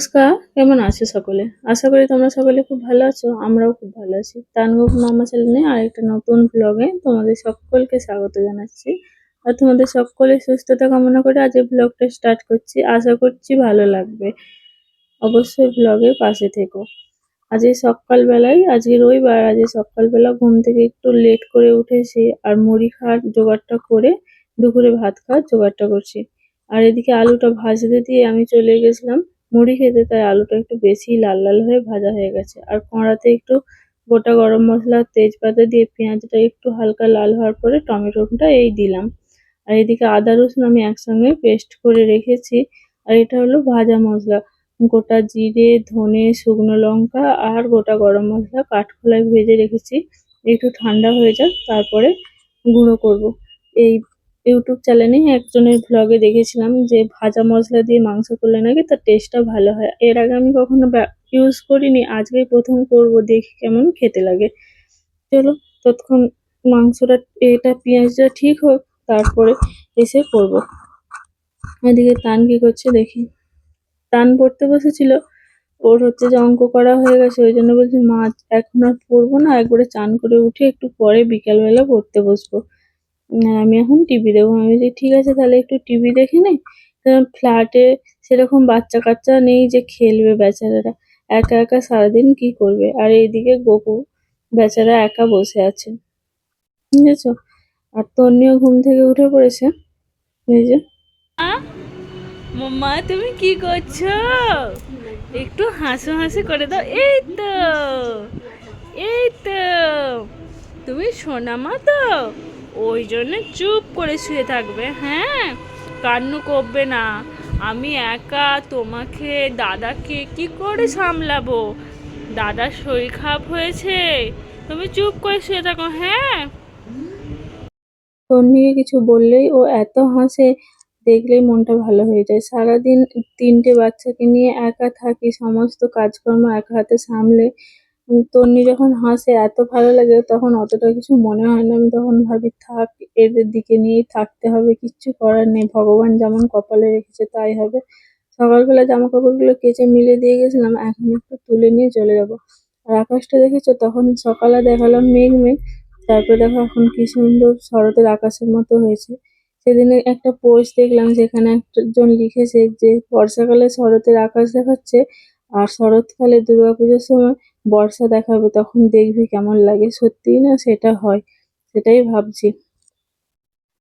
নমস্কার, কেমন আছো সকলে? আশা করি তোমরা সকলে খুব ভালো আছো, আমরাও খুব ভালো আছি। তানগোপ মামা চ্যানেলে আরেকটা নতুন ব্লগে তোমাদের সকলকে স্বাগত জানাচ্ছি। আর তোমাদের সকলে সুস্থতা কামনা করে আজ এই ব্লগটা স্টার্ট করছি। আশা করছি ভালো লাগবে। অবশ্যই ব্লগের পাশে থেকো। আজ এই সকালবেলায়, আজকে রবিবার, আজ সকালবেলা ঘুম থেকে একটু লেট করে উঠেছি আর মুড়ি খাওয়ার জোগাড়টা করে দুপুরে ভাত খাওয়ার জোগাড়টা করছি। আর এদিকে আলুটা ভাজতে দিয়ে আমি চলে গেছিলাম মুড়ি খেতে তাই আলুটা একটু বেশি লাল লাল হয়ে ভাজা হয়ে গেছে। আর কড়াতে একটু গোটা গরম মশলা, তেজপাতা দিয়ে পেঁয়াজটা একটু হালকা লাল হওয়ার পরে টমেটোটা এই দিলাম। আর এদিকে আদা রসুন আমি একসঙ্গে পেস্ট করে রেখেছি। আর এটা হলো ভাজা মশলা। গোটা জিরে, ধনে, শুকনো লঙ্কা আর গোটা গরম মশলা কাঠখোলায় ভেজে রেখেছি। একটু ঠান্ডা হয়ে যাক, তারপরে গুঁড়ো করব। এই ইউটিউব চ্যানেলে একজনের ভ্লগে দেখেছিলাম যে ভাজা মশলা দিয়ে মাংস করলে নাকি তার টেস্টটা ভালো হয়। এর আগে আমি কখনো ইউজ করিনি, আজকেই প্রথম করব, দেখি কেমন খেতে লাগে। চলো, ততক্ষণ মাংসটা, এটা পেঁয়াজটা ঠিক হোক, তারপরে এসে করব। এদিকে তান কি করছে দেখি। টান পড়তে বসেছিল, ওর হচ্ছে যে অঙ্ক করা হয়ে গেছে, ওই জন্য বলছে, মা, এখন আর পড়ব না, একবারে চান করে উঠে একটু পরে বিকালবেলা পড়তে বসবো। আমি এখন টিভি দেখব। আমি বলছি, ঠিক আছে, তাহলে একটু টিভি দেখে নে। ফ্ল্যাটে সেরকম বাচ্চা কাচ্চা নেই যে খেলবে বেচারারা। একা একা সারাদিন কি করবে? আর এইদিকে গোপু বেচারা একা বসে আছে। বুঝেছ? আর তন্নিও ঘুম থেকে উঠে পড়েছে। এই যে। মাম্মা তুমি কি করছ? একটু হাসি হাসি করে দাও। এই তো এই তো। তুমি সোনামা তো? ওই জন্য চুপ করে শুয়ে থাকবে হ্যাঁ? কান্নু করবে না। আমি একা, তোমাকে, দাদাকে কি করে সামলাবো? দাদার শরীর খারাপ হয়েছে, তুমি চুপ করে শুয়ে থাকো হ্যাঁ? তন্নিকে কিছু বললেই ও এত হাসে, দেখলেই মনটা ভালো হয়ে যায়। সারাদিন তিনটে বাচ্চাকে নিয়ে একা থাকি, সমস্ত কাজকর্ম একা হাতে সামলে তন্নি যখন হাসে, এত ভালো লাগে তখন অতটা কিছু মনে হয় না। আমি তখন ভাবি, থাক এদের দিকে নিয়েই থাকতে হবে, কিচ্ছু করার নেই। ভগবান যেমন কপালে রেখেছে, তাই হবে। সকালবেলা জামা কাপড়গুলো কেচে মিলে দিয়ে গেছিলাম, এখন একটু তুলে নিয়ে চলে যাব। আর আকাশটা দেখেছ? তখন সকালে দেখালাম মেঘ মেঘ। তারপরে দেখো এখন কি সুন্দর শরতের আকাশের মতো হয়েছে। সেদিনে একটা পোস্ট দেখলাম যেখানে একজন লিখেছে যে, বর্ষাকালে শরতের আকাশ দেখাচ্ছে আর শরৎকালে দুর্গাপুজোর সময় বর্ষা দেখাবে, তখন দেখবি কেমন লাগে। সত্যিই না সেটা হয়, সেটাই ভাবছি।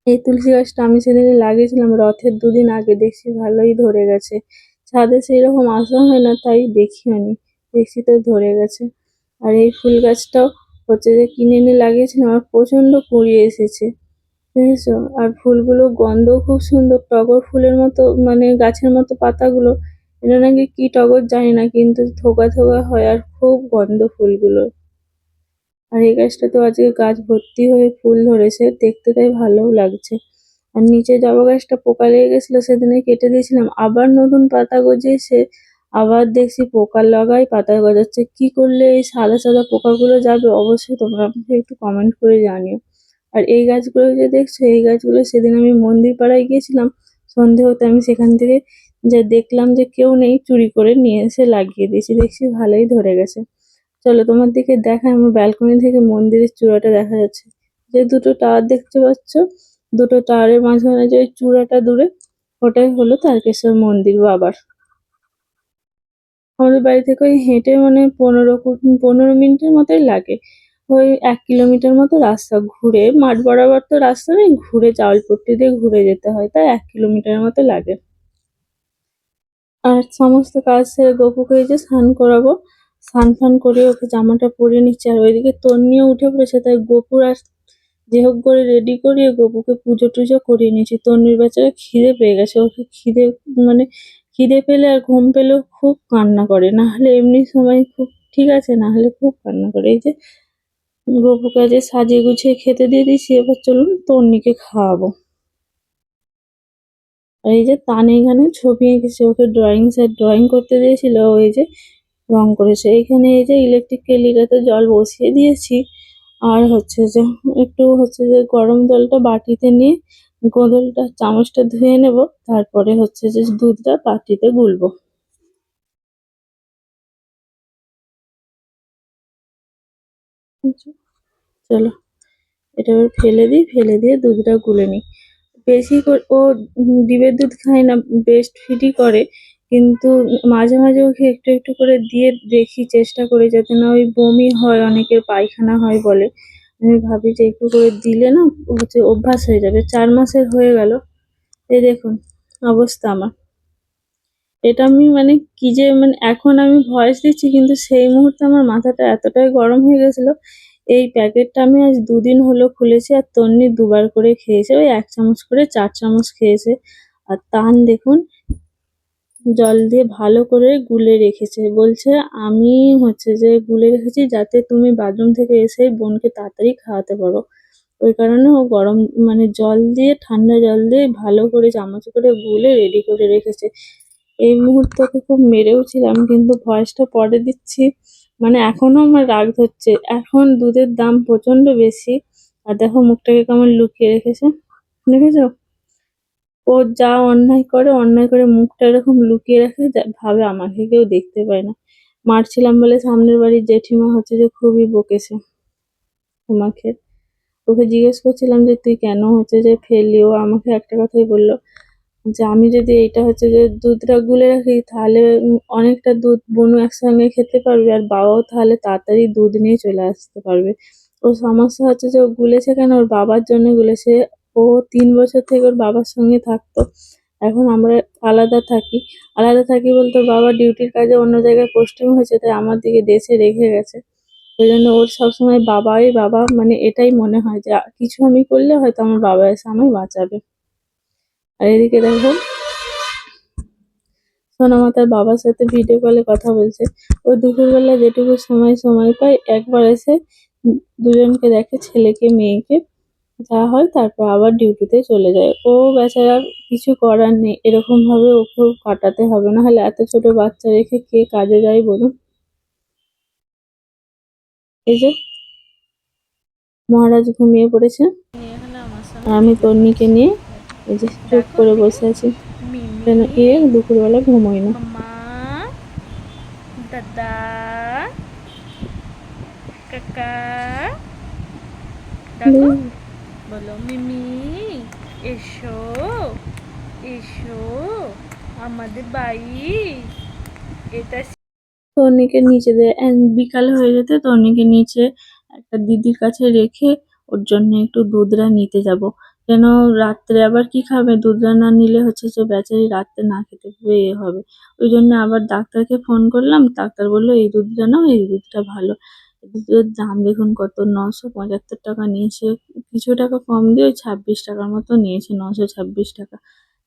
এই তুলসী গাছটা আমি সেদিনে লাগিয়েছিলাম, রথের দুদিন আগে, দেখছি ভালোই ধরে গেছে। ছাদে সেই রকম আসা হয় না, তাই দেখিও নি, দেখছি তো ধরে গেছে। আর এই ফুল গাছটাও হচ্ছে যে কিনে এনে লাগিয়েছিলাম, আর প্রচণ্ড কুড়ি এসেছে, বুঝেছ? আর ফুলগুলো গন্ধ খুব সুন্দর, টগর ফুলের মতো মানে গাছের মতো পাতাগুলো এটা নাকি কি টগর জানি না, কিন্তু থোকা থোকা হয় আর খুব গন্ধ ফুলগুলো। আর এই গাছটা তো আজকে গাছ ভর্তি হয়ে ফুল ধরেছে, দেখতে তাই ভালোও লাগছে। আর নিচে জবা গাছটা পোকা লেগে গেছিল, সেদিনে কেটে দিয়েছিলাম। আবার নতুন পাতা গজিয়েছে, আবার দেখছি পোকা লাগাই পাতা গজাচ্ছে। কি করলে এই সাদা সাদা পোকাগুলো যাবে? অবশ্যই তোমরা আমাকে একটু কমেন্ট করে জানিও। আর এই গাছগুলো যে দেখছ, এই গাছগুলো সেদিন আমি মন্দির পাড়ায় গিয়েছিলাম। সন্ধে হতে আমি সেখান থেকে যে দেখলাম যে কেউ নেই, চুরি করে নিয়ে এসে লাগিয়ে দিয়েছি। দেখছি ভালোই ধরে গেছে। চলো তোমার দিকে দেখা আমার ব্যালকনি থেকে মন্দিরের চূড়াটা দেখা যাচ্ছে। যে দুটো টাওয়ার দেখতে পাচ্ছ, দুটো টাওয়ারের মাঝখানে যে চূড়াটা দূরে, ওটাই হলো তারকেশ্বর মন্দির বাবার। আমাদের বাড়ি থেকে ওই হেঁটে মানে পনেরো পনেরো মিনিটের মতোই লাগে। ওই এক কিলোমিটার মতো রাস্তা, ঘুরে মাঠ বরাবর তো রাস্তা নেই, ঘুরে চাউলপট্টি দিয়ে ঘুরে যেতে হয়, তাই এক কিলোমিটারের মতো লাগে। আর সমস্ত কাজ সেরে গপুকে এই যে স্নান করাবো। স্নান ফান করে ওকে জামাটা পরিয়ে নিচ্ছে। আর ওইদিকে তন্নিও উঠে পড়েছে, তাই গোপুর আর যে হোক করে রেডি করিয়ে গপুকে পুজো টুজো করিয়ে নিয়েছি। তন্নির বাচ্চারা খিদে পেয়ে গেছে। ওকে খিদে মানে খিদে পেলে আর ঘুম পেলেও খুব কান্না করে। না হলে এমনি সময় খুব, ঠিক আছে, না হলে খুব কান্না করে। এই যে গপুকে যে সাজিয়ে গুছিয়ে খেতে দিয়ে দিয়েছি। এবার চলুন তন্নিকে খাওয়াবো। আর এই যে তানে এখানে ছবি এঁকেছে, ওকে ড্রয়িং স্যার ড্রয়িং করতে দিয়েছিল, ওই যে রং করেছে। এখানে এই যে ইলেকট্রিক কেলিটাতে জল বসিয়ে দিয়েছি, আর হচ্ছে যে একটু হচ্ছে যে গরম জলটা বাটিতে নিয়ে গোদলটা, চামচটা ধুয়ে নেব, তারপরে হচ্ছে যে দুধটা বাটিতে গুলবো। চলো, এটা এবার ফেলে দিই, ফেলে দিয়ে দুধটা গুলে নিই। বেশি ও ডিমের দুধ খায় না বেস্ট ফিডই করে। কিন্তু মাঝে মাঝে ওকে একটু একটু করে দিয়ে দেখি, চেষ্টা করে যাতে না ওই বমি হয়, অনেকের পায়খানা হয় বলে। আমি ভাবি যে একটু করে দিলে না হচ্ছে অভ্যাস হয়ে যাবে। চার মাসের হয়ে গেল। এই দেখুন, অবস্থা আমার। এটা আমি মানে কি যে মানে এখন আমি ভয়েস দিচ্ছি, কিন্তু সেই মুহূর্তে আমার মাথাটা এতটাই গরম হয়ে গেছিল এই প্যাকেটটা আমি আজ দুদিন হলো খুলেছি আর তন্নি দুবার করে খেয়েছে, ওই এক চামচ করে চার চামচ খেয়েছে। আর তান দেখুন, জল দিয়ে ভালো করে গুলে রেখেছে। বলছে, আমি হচ্ছে যে গুলে রেখেছি যাতে তুমি বাথরুম থেকে এসে বোনকে তাড়াতাড়ি খাওয়াতে পারো। ওই কারণে ও গরম মানে জল দিয়ে, ঠান্ডা জল দিয়ে ভালো করে চামচ করে গুলে রেডি করে রেখেছে। এই মুহূর্তে খুব মেরেও ছিলাম, কিন্তু ভয়েসটা পরে দিচ্ছি। মানে এখনও আমার রাগ ধরছে। এখন দুধের দাম প্রচণ্ড বেশি। আর দেখো মুখটাকে কেমন লুকিয়ে রেখেছে। দেখেছ? ও যা অন্যায় করে অন্যায় করে মুখটা এরকম লুকিয়ে রাখে ভাবে আমাকে কেউ দেখতে পায় না। মারছিলাম বলে সামনের বাড়ির জেঠিমা হচ্ছে যে খুবই বকেছে আমাকে ওকে জিজ্ঞেস করছিলাম যে, তুই কেন হচ্ছে যে ফেললি? ও আমাকে একটা কথাই বলল যে আমি যদি এইটা হচ্ছে যে দুধটা গুলে রাখি, তাহলে অনেকটা দুধ বনু একসঙ্গে খেতে পারবে আর বাবাও তাহলে তাড়াতাড়ি দুধ নিয়ে চলে আসতে পারবে। ওর সমস্যা হচ্ছে যে ও গুলেছে কেন? ওর বাবার জন্য গুলেছে। ও তিন বছর থেকে ওর বাবার সঙ্গে থাকতো। এখন আমরা আলাদা থাকি। আলাদা থাকি বলতে বাবা ডিউটির কাজে অন্য জায়গায় পোস্টিং হয়েছে, তাই আমার দিকে দেশে রেখে গেছে। ওই জন্য ওর সবসময় বাবাই বাবা মানে এটাই মনে হয় যে কিছু আমি করলে হয়তো আমার বাবা এসে আমায় বাঁচাবে। আর এদিকে দেখো সোনামা তার বাবার সাথে ভিডিও কলে কথা বলছে। ও দুপুরবেলা যেটুকু সময় সময় পায় একবার এসে দুজনকে দেখে ছেলেকে, মেয়েকে যা হয় তারপর আবার ডিউটিতে চলে যায়। ও বেচারা কিছু করার নেই এরকম ভাবে ওকেও কাটাতে হবে। না হলে এত ছোট বাচ্চা রেখে কে কাজে যায় বলুন? এই যে মহারাজ ঘুমিয়ে পড়েছে। আমি তন্নিকে নিয়ে এই যে চুপ করে বসে আছি। কেন এ দুপুরবেলা ঘুমোয় না। দাদা কাকা বলো মিমি এসো এসো আমাদের বাড়ি। এটা তন্নিকে নিচে দেয় বিকাল হয়ে যেতে তন্নিকে নিচে একটা দিদির কাছে রেখে ওর জন্য একটু দুধরা নিতে যাব। কেন রাত্রে আবার কি খাবে? দুধরা না নিলে হচ্ছে যে বেচারি রাত্রে না খেতে পেয়ে এ হবে। ওই জন্য আবার ডাক্তারকে ফোন করলাম। ডাক্তার বলল, এই দুধটা নাও, এই দুধটা ভালো। দুধের দাম দেখুন কত? নশো পঁচাত্তর টাকা নিয়েছে। কিছু টাকা কম দিয়ে ওই ছাব্বিশ টাকার মতো নিয়েছে, নশো ছাব্বিশ টাকা।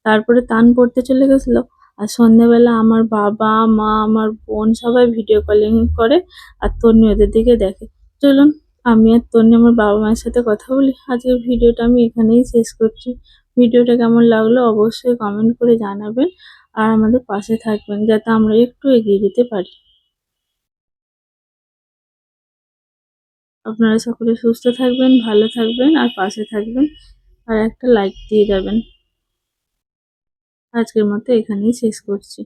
তারপরে তান পড়তে চলে গেছিল। আর সন্ধ্যাবেলা আমার বাবা, মা, আমার বোন সবাই ভিডিও কলিং করে আর তন্নি ওদের দিকে দেখে। চলুন আমি আর তন্নি আমার বাবা মায়ের সাথে কথা বলি। আজকের ভিডিওটা আমি এখানেই শেষ করছি। ভিডিওটা কেমন লাগল অবশ্যই কমেন্ট করে জানাবেন আর আমাদের পাশে থাকবেন যাতে আমরা একটু এগিয়ে যেতে পারি। আপনারা সকলে সুস্থ থাকবেন, ভালো থাকবেন আর পাশে থাকবেন আর একটা লাইক দিয়ে যাবেন। আজকের মতো এখানেই শেষ করছি।